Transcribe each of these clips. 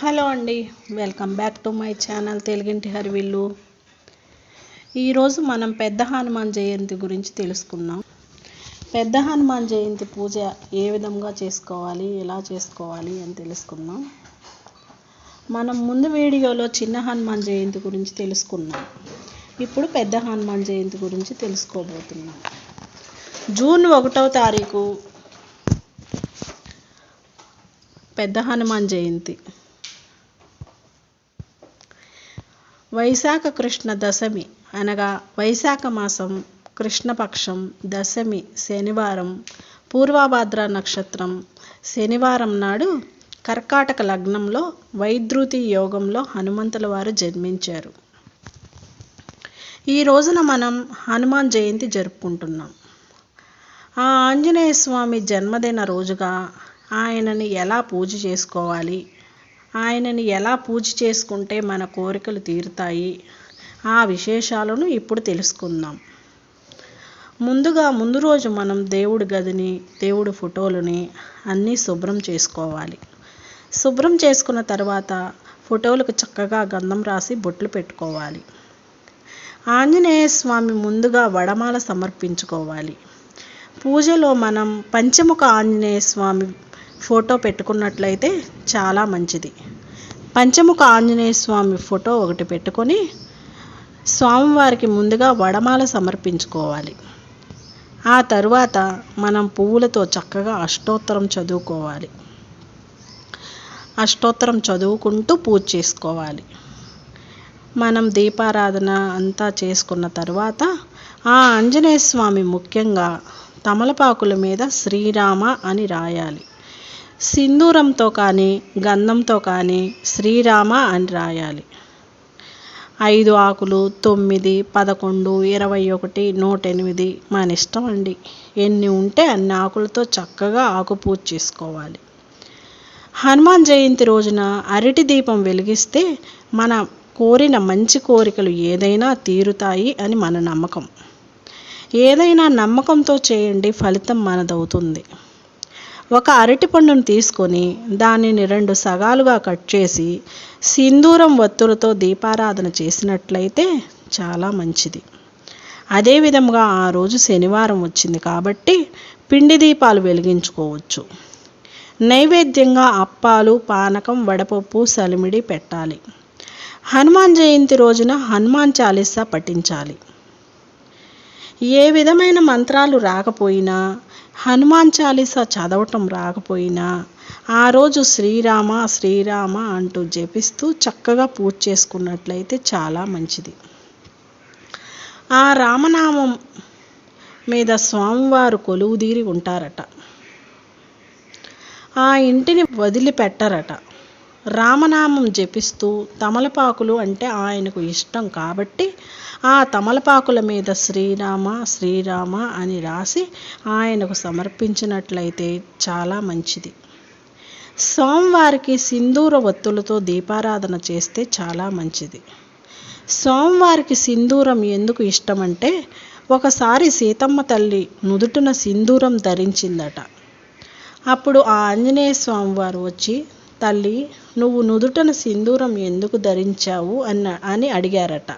Hello అండి. Welcome back to my channel తెలుగింటి హరివిల్లు. ఈరోజు మనం పెద్ద హనుమాన్ జయంతి గురించి తెలుసుకుందాం. పెద్ద హనుమాన్ జయంతి పూజ ఏ విధంగా చేసుకోవాలి ఎలా చేసుకోవాలి అని తెలుసుకుందాం. మనం ముందు వీడియోలో చిన్న హనుమాన్ జయంతి గురించి తెలుసుకున్నాం ఇప్పుడు పెద్ద హనుమాన్ జయంతి గురించి తెలుసుకోబోతున్నాం. జూన్ ఒకటవ తారీఖు పెద్ద హనుమాన్ జయంతి. వైశాఖ కృష్ణ దశమి అనగా వైశాఖ మాసం కృష్ణపక్షం దశమి శనివారం పూర్వభాద్ర నక్షత్రం. శనివారం నాడు కర్కాటక లగ్నంలో వైద్రుతి యోగంలో హనుమంతుల వారు జన్మించారు. ఈ రోజున మనం హనుమాన్ జయంతి జరుపుకుంటున్నాం. ఆ ఆంజనేయ స్వామి జన్మదిన రోజుగా ఆయనని ఎలా పూజ చేసుకోవాలి? ఆయనని ఎలా పూజ చేసుకుంటే మన కోరికలు తీరుతాయి? ఆ విశేషాలను ఇప్పుడు తెలుసుకుందాం. ముందుగా ముందు రోజు మనం దేవుడి గదిని దేవుడి ఫోటోలని అన్నీ శుభ్రం చేసుకోవాలి. శుభ్రం చేసుకున్న తర్వాత ఫోటోలకు చక్కగా గంధం రాసి బొట్లు పెట్టుకోవాలి. ఆంజనేయ స్వామి ముందుగా వడమాల సమర్పించుకోవాలి. పూజలో మనం పంచముఖ ఆంజనేయ స్వామి ఫోటో పెట్టుకున్నట్లయితే చాలా మంచిది. పంచముఖ ఆంజనేయ స్వామి ఫోటో ఒకటి పెట్టుకొని స్వామివారికి ముందుగా వడమాల సమర్పించుకోవాలి. ఆ తరువాత మనం పువ్వులతో చక్కగా అష్టోత్తరం చదువుకోవాలి. అష్టోత్తరం చదువుకుంటూ పూజ చేసుకోవాలి. మనం దీపారాధన అంతా చేసుకున్న తర్వాత ఆ ఆంజనేయ స్వామి ముఖ్యంగా తమలపాకుల మీద శ్రీరామ అని రాయాలి. సింధూరంతో కానీ గంధంతో కానీ శ్రీరామ అని రాయాలి. ఐదు ఆకులు తొమ్మిది పదకొండు ఇరవై ఒకటి నూట ఎనిమిది మన ఇష్టం అండి. ఎన్ని ఉంటే అన్ని ఆకులతో చక్కగా ఆకు పూజ చేసుకోవాలి. హనుమాన్ జయంతి రోజున అరటి దీపం వెలిగిస్తే మన కోరిన మంచి కోరికలు ఏదైనా తీరుతాయి అని మన నమ్మకం. ఏదైనా నమ్మకంతో చేయండి ఫలితం మనదవుతుంది. ఒక అరటి పండును తీసుకొని దానిని రెండు సగాలుగా కట్ చేసి సింధూరం వత్తులతో దీపారాధన చేసినట్లయితే చాలా మంచిది. అదేవిధంగా ఆ రోజు శనివారం వచ్చింది కాబట్టి పిండి దీపాలు వెలిగించుకోవచ్చు. నైవేద్యంగా అప్పాలు పానకం వడపప్పు సలిమిడి పెట్టాలి. హనుమాన్ జయంతి రోజున హనుమాన్ చాలీసా పఠించాలి. ఏ విధమైన మంత్రాలు రాకపోయినా హనుమాన్ చాలీసా చదవటం రాకపోయినా ఆ రోజు శ్రీరామ శ్రీరామ అంటూ జపిస్తూ చక్కగా పూజ చేసుకున్నట్లయితే చాలా మంచిది. ఆ రామనామం మీద స్వామివారు కొలువుదీరి ఉంటారట. ఆ ఇంటిని వదిలిపెట్టరట. రామనామం జపిస్తూ తమలపాకులు అంటే ఆయనకు ఇష్టం కాబట్టి ఆ తమలపాకుల మీద శ్రీరామ శ్రీరామ అని రాసి ఆయనకు సమర్పించినట్లయితే చాలా మంచిది. సోమవారికి సింధూర ఒత్తులతో దీపారాధన చేస్తే చాలా మంచిది. సోమవారికి సింధూరం ఎందుకు ఇష్టమంటే ఒకసారి సీతమ్మ తల్లి నుదుటిన సింధూరం ధరించిందట. అప్పుడు ఆ ఆంజనేయ స్వామివారు వచ్చి తల్లి నువ్వు నుదుటన సింధూరం ఎందుకు ధరించావు అన్న అని అడిగారట.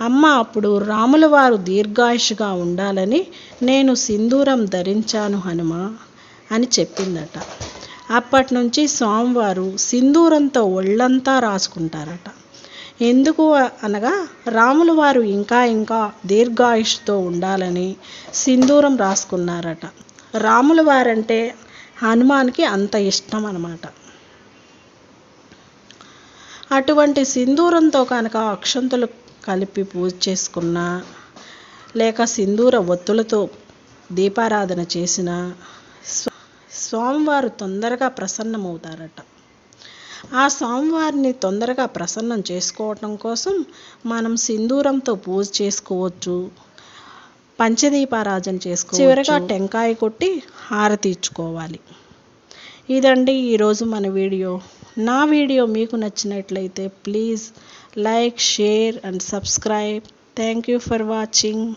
అమ్మ అప్పుడు రాముల వారు దీర్ఘాయుషుగా ఉండాలని నేను సింధూరం ధరించాను హనుమ అని చెప్పిందట. అప్పటి నుంచి స్వామివారు సింధూరంతో ఒళ్ళంతా రాసుకుంటారట. ఎందుకు అనగా రాముల వారు ఇంకా ఇంకా దీర్ఘాయుషుతో ఉండాలని సింధూరం రాసుకున్నారట. రాముల వారంటే హనుమాన్కి అంత ఇష్టం అన్నమాట. అటువంటి సింధూరంతో కనుక అక్షంతలు కలిపి పూజ చేసుకున్న లేక సింధూర ఒత్తులతో దీపారాధన చేసిన స్వామివారు తొందరగా ప్రసన్నమవుతారట. ఆ స్వామివారిని తొందరగా ప్రసన్నం చేసుకోవటం కోసం మనం సింధూరంతో పూజ చేసుకోవచ్చు పంచదీపారాజన చేసుకో చివరగా టెంకాయ కొట్టి హారతి ఇచ్చుకోవాలి. ఇదండి ఈరోజు మన వీడియో. నా వీడియో మీకు నచ్చినట్లయితే please like share and subscribe. Thank you for watching